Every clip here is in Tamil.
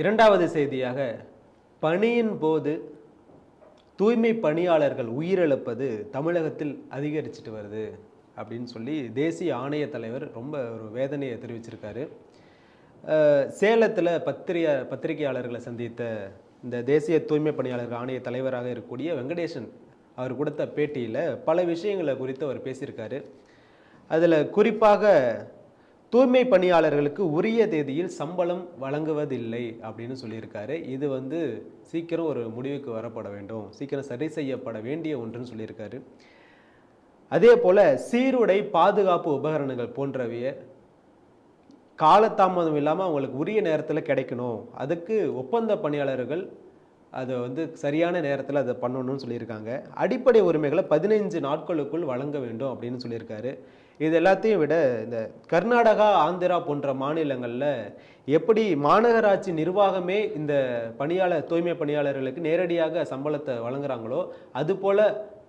இரண்டாவது செய்தியாக பணியின் போது தூய்மை பணியாளர்கள் உயிரிழப்பது தமிழகத்தில் அதிகரிச்சிட்டு வருது அப்படின்னு சொல்லி தேசிய ஆணைய தலைவர் ரொம்ப ஒரு வேதனையை தெரிவிச்சிருக்காரு. சேலத்தில் பத்திரிகை பத்திரிகையாளர்களை சந்தித்த இந்த தேசிய தூய்மை பணியாளர்கள் ஆணைய தலைவராக இருக்கக்கூடிய வெங்கடேசன் அவர் கொடுத்த பேட்டியில் பல விஷயங்களை குறித்து அவர் பேசியிருக்காரு. அதில் குறிப்பாக தூய்மை பணியாளர்களுக்கு உரிய தேதியில் சம்பளம் வழங்குவதில்லை அப்படின்னு சொல்லியிருக்காரு. இது வந்து சீக்கிரம் ஒரு முடிவுக்கு வரப்பட வேண்டும். சீக்கிரம் சரி செய்யப்பட வேண்டிய ஒன்றுன்னு சொல்லியிருக்காரு. அதே போல் சீருடை பாதுகாப்பு உபகரணங்கள் போன்றவைய காலதாமதம் இல்லாமல் அவங்களுக்கு உரிய நேரத்தில் கிடைக்கணும். அதுக்கு ஒப்பந்த பணியாளர்கள் அதை வந்து சரியான நேரத்தில் அதை பண்ணணும்னு சொல்லியிருக்காங்க. அடிப்படை உரிமைகளை பதினைஞ்சு நாட்களுக்குள் வழங்க வேண்டும் அப்படின்னு சொல்லியிருக்காரு. இது எல்லாத்தையும் விட இந்த கர்நாடகா ஆந்திரா போன்ற மாநிலங்களில் எப்படி மாநகராட்சி நிர்வாகமே இந்த பணியாளர் தூய்மை பணியாளர்களுக்கு நேரடியாக சம்பளத்தை வழங்குறாங்களோ அதுபோல்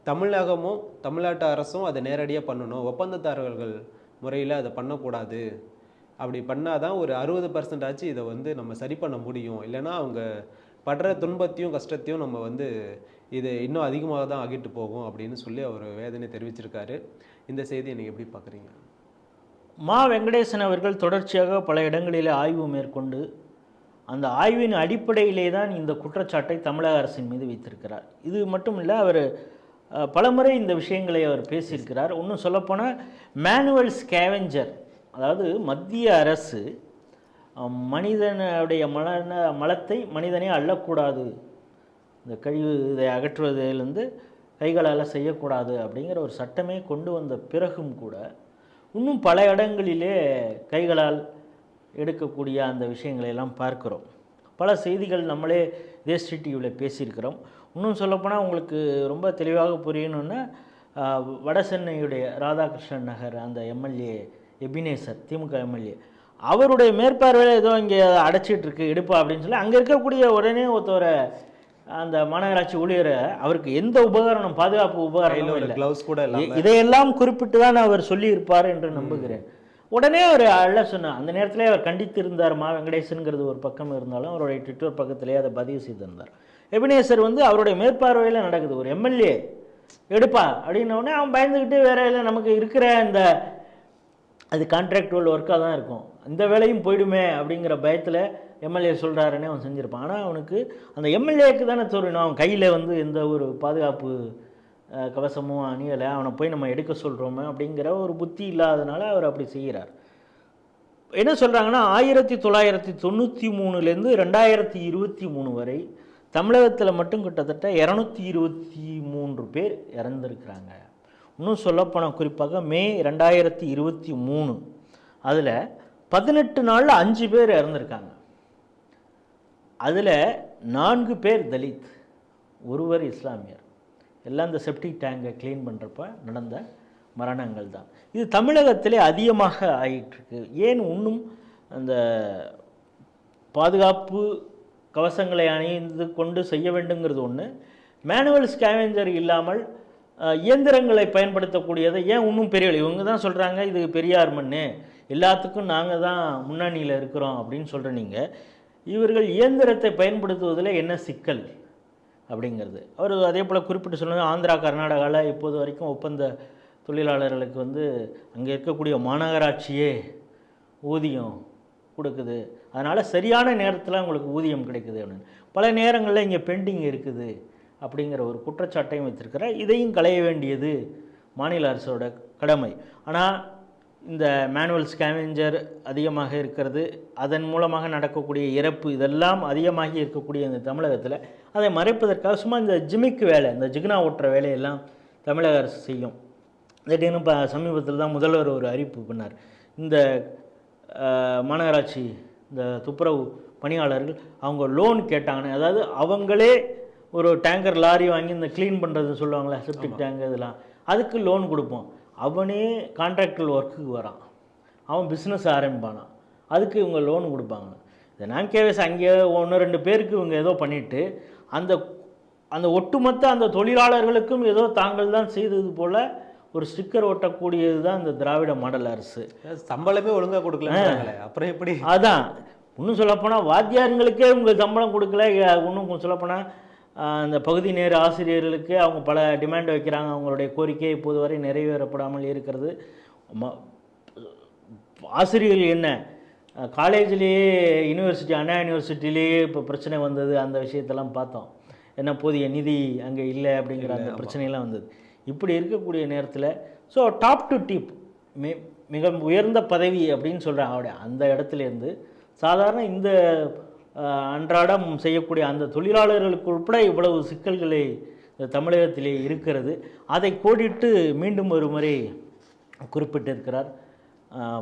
தமிழகமும் தமிழ்நாட்டு அரசும் அதை நேரடியாக பண்ணணும். ஒப்பந்ததாரர்கள் முறையில் அதை பண்ணக்கூடாது. அப்படி பண்ணாதான் ஒரு அறுபது பர்சன்ட் ஆச்சு இதை வந்து நம்ம சரி பண்ண முடியும். இல்லைன்னா அவங்க படுற துன்பத்தையும் கஷ்டத்தையும் நம்ம வந்து இது இன்னும் அதிகமாக தான் ஆகிட்டு போகும் அப்படின்னு சொல்லி அவர் வேதனை தெரிவிச்சிருக்காரு. இந்த செய்தியை நீங்கள் எப்படி பார்க்குறீங்க? மா வெங்கடேசன் அவர்கள் தொடர்ச்சியாக பல இடங்களிலே ஆய்வு மேற்கொண்டு அந்த ஆய்வின் அடிப்படையிலே தான் இந்த குற்றச்சாட்டை தமிழக அரசின் மீது வைத்திருக்கிறார். இது மட்டும் இல்லை அவர் பலமுறை இந்த விஷயங்களை அவர் பேசியிருக்கிறார். இன்னும் சொல்லப்போனால் மேனுவல் ஸ்கேவெஞ்சர் அதாவது மத்திய அரசு மனிதனுடைய மலன மலத்தை மனிதனே அள்ளக்கூடாது இந்த கழிவு இதை அகற்றுவதிலிருந்து கைகளால் செய்யக்கூடாது அப்படிங்கிற ஒரு சட்டமே கொண்டு வந்த பிறகும் கூட இன்னும் பல இடங்களிலே கைகளால் எடுக்கக்கூடிய அந்த விஷயங்களை எல்லாம் பார்க்கிறோம். பல செய்திகள் நம்மளே தேஸ்டி டிவியில் பேசியிருக்கிறோம். இன்னும் சொல்லப்போனால் உங்களுக்கு ரொம்ப தெளிவாக புரியணுன்னா வட சென்னையுடைய ராதாகிருஷ்ணன் நகர் அந்த எம்எல்ஏ எபினேசர் திமுக எம்எல்ஏ அவருடைய மேற்பார்வையில் ஏதோ இங்கே அடைச்சிட்ருக்கு எடுப்பா அப்படின்னு சொல்லி அங்கே இருக்கக்கூடிய உடனே ஒருத்தவரை அந்த மாநகராட்சி ஊழியரை அவருக்கு எந்த உபகரணம் பாதுகாப்பு ஒரு இல்லை. க்ளவுஸ் கூட இ- இல்லாமல் இதையெல்லாம் குறிப்பிட்டு தான் அவர் சொல்லியிருப்பார் என்று நம்புகிறேன். உடனே அவர் அள்ள சொன்னார். அந்த நேரத்திலே அவர் கண்டித்திருந்தார் மா வெங்கடேசன்கிறது ஒரு பக்கம் இருந்தாலும் அவருடைய ட்விட்டர் பக்கத்திலே அதை பதிவு செய்திருந்தார். எபினேசர் வந்து அவருடைய மேற்பார்வையில் நடக்குது. ஒரு எம்எல்ஏ எடுப்பா அப்படின்ன உடனே அவன் பயந்துக்கிட்டு வேற இல்லை நமக்கு இருக்கிற இந்த அது கான்ட்ராக்டுவல் ஒர்க்காக தான் இருக்கும். இந்த வேலையும் போயிடுமே அப்படிங்கிற பயத்தில் எம்எல்ஏ சொல்கிறாருன்னே அவன் செஞ்சுருப்பான். ஆனால் அவனுக்கு அந்த எம்எல்ஏக்கு தானே சொல்லணும் அவன் கையில் வந்து எந்த ஒரு பாதுகாப்பு கவசமும் அணியலை. அவனை போய் நம்ம எடுக்க சொல்கிறோமே அப்படிங்கிற ஒரு புத்தி இல்லாதனால அவர் அப்படி செய்கிறார். என்ன சொல்கிறாங்கன்னா ஆயிரத்தி தொள்ளாயிரத்தி தொண்ணூற்றி மூணுலேருந்து ரெண்டாயிரத்தி இருபத்தி மூணு வரை தமிழகத்தில் மட்டும் கிட்டத்தட்ட இரநூத்தி இருபத்தி மூன்று பேர் இறந்துருக்கிறாங்க. இன்னும் சொல்லப்போனால் குறிப்பாக மே ரெண்டாயிரத்தி இருபத்தி மூணு. அதில் பதினெட்டு நாளில் அஞ்சு பேர் இறந்துருக்காங்க. அதில் நான்கு பேர் தலித் ஒருவர் இஸ்லாமியர். எல்லாம் இந்த செப்டிக் டேங்கை க்ளீன் பண்ணுறப்ப நடந்த மரணங்கள் தான். இது தமிழகத்திலே அதிகமாக ஆகிட்டுருக்கு ஏன் இன்னும் அந்த பாதுகாப்பு கவசங்களை அணிந்து கொண்டு செய்ய வேண்டுங்கிறது ஒன்று மேனுவல் ஸ்கேவெஞ்சர் இல்லாமல் இயந்திரங்களை பயன்படுத்தக்கூடியதை ஏன் இன்னும் பெரிய இவங்க தான் சொல்கிறாங்க இது பெரியார் மண்ணு. எல்லாத்துக்கும் நாங்கள் தான் முன்னணியில் இருக்கிறோம் அப்படின்னு சொல்கிற நீங்கள் இவர்கள் இயந்திரத்தை பயன்படுத்துவதில் என்ன சிக்கல் அப்படிங்கிறது? அவர் அதே போல் குறிப்பிட்டு சொல்லுங்க ஆந்திரா கர்நாடகாவில் இப்போது வரைக்கும் ஒப்பந்த தொழிலாளர்களுக்கு வந்து அங்கே இருக்கக்கூடிய மாநகராட்சியே ஊதியம் கொடுக்குது. அதனால் சரியான நேரத்தில் உங்களுக்கு ஊதியம் கிடைக்குது அப்படின்னு. பல நேரங்களில் இங்கே பெண்டிங் இருக்குது. அப்படிங்கிற ஒரு குற்றச்சாட்டையும் வச்சுருக்கிறார் இதையும் களைய வேண்டியது மாநில அரசோட கடமை. ஆனால் இந்த மேனுவல் ஸ்கேவெஞ்சர் அதிகமாக இருக்கிறது அதன் மூலமாக நடக்கக்கூடிய இறப்பு இதெல்லாம் அதிகமாகி இருக்கக்கூடிய இந்த தமிழகத்தில் அதை மறைப்பதற்காக சும்மா இந்த ஜிமிக்கு வேலை இந்த ஜிக்னா ஓட்டுற வேலையெல்லாம் தமிழக அரசு செய்யும். திடீர்னு இப்போ சமீபத்தில் தான் முதல்வர் ஒரு அறிவிப்பு பண்ணார். இந்த மாநகராட்சி இந்த துப்புரவு பணியாளர்கள் அவங்க லோன் கேட்டாங்கன்னு அதாவது அவங்களே ஒரு டேங்கர் லாரி வாங்கி இந்த க்ளீன் பண்ணுறதுன்னு சொல்லுவாங்களே செப்டிக் டேங்க் இதெல்லாம். அதுக்கு லோன் கொடுப்போம். அவனே கான்ட்ராக்டல் ஒர்க்குக்கு வரான். அவன் பிஸ்னஸ் ஆரம்பிப்பானான். அதுக்கு இவங்க லோன் கொடுப்பாங்க. இந்த நான் கேவஸ் அங்கே ஒன்று ரெண்டு பேருக்கு இவங்க ஏதோ பண்ணிட்டு அந்த அந்த ஒட்டுமொத்த அந்த தொழிலாளர்களுக்கும் ஏதோ தாங்கள் தான் செய்தது போல ஒரு ஸ்டிக்கர் ஒட்டக்கூடியது தான் இந்த திராவிட மாடல் அரசு. சம்பளமே ஒழுங்கா கொடுக்கலன்னு அப்புறம் எப்படி? அதான். இன்னும் சொல்லப்போனால் வாத்தியாருங்களுக்கே உங்கள் சம்பளம் கொடுக்கல. இன்னும் சொல்லப்போனால் அந்த பகுதி நேர ஆசிரியர்களுக்கு அவங்க பல டிமாண்ட் வைக்கிறாங்க. அவங்களுடைய கோரிக்கை இப்போது வரை நிறைவேறப்படாமல் இருக்கிறது. ம- ஆசிரியர்கள் என்ன? காலேஜ்லேயே யூனிவர்சிட்டி அண்ணா யூனிவர்சிட்டிலேயே இப்போ பிரச்சனை வந்தது. அந்த விஷயத்தெல்லாம் பார்த்தோம். என்ன போதிய நிதி அங்கே இல்லை அப்படிங்கிற அந்த பிரச்சனையெல்லாம் வந்தது. இப்படி இருக்கக்கூடிய நேரத்தில் ஸோ டாப் டு டிப் மி மிக உயர்ந்த பதவி அப்படின்னு சொல்கிறாங்க அவருடைய அந்த இடத்துலேருந்து சாதாரண இந்த அன்றாடம் செய்யக்கூடிய அந்த தொழிலாளர்களுக்கு உட்பட இவ்வளவு சிக்கல்களை இந்த தமிழகத்திலே இருக்கிறது. அதை கோடிட்டு மீண்டும் ஒரு முறை குறிப்பிட்டிருக்கிறார்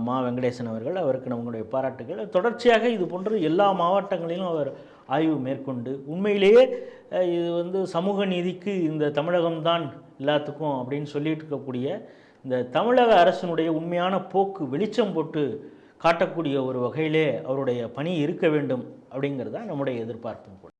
மா வெங்கடேசன் அவர்கள். அவருக்கு நம்மளுடைய பாராட்டுகள். தொடர்ச்சியாக இது போன்று எல்லா மாவட்டங்களிலும் அவர் ஆய்வு மேற்கொண்டு உண்மையிலேயே இது வந்து சமூக நீதிக்கு இந்த தமிழகம்தான் எல்லாத்துக்கும் அப்படின்னு சொல்லிட்டு இருக்கக்கூடிய இந்த தமிழக அரசினுடைய உண்மையான போக்கு வெளிச்சம் போட்டு காட்டக்கூடிய ஒரு வகையிலே அவருடைய பணி இருக்க வேண்டும். அப்படிங்கிறது தான் நம்முடைய எதிர்பார்ப்பும் கூட.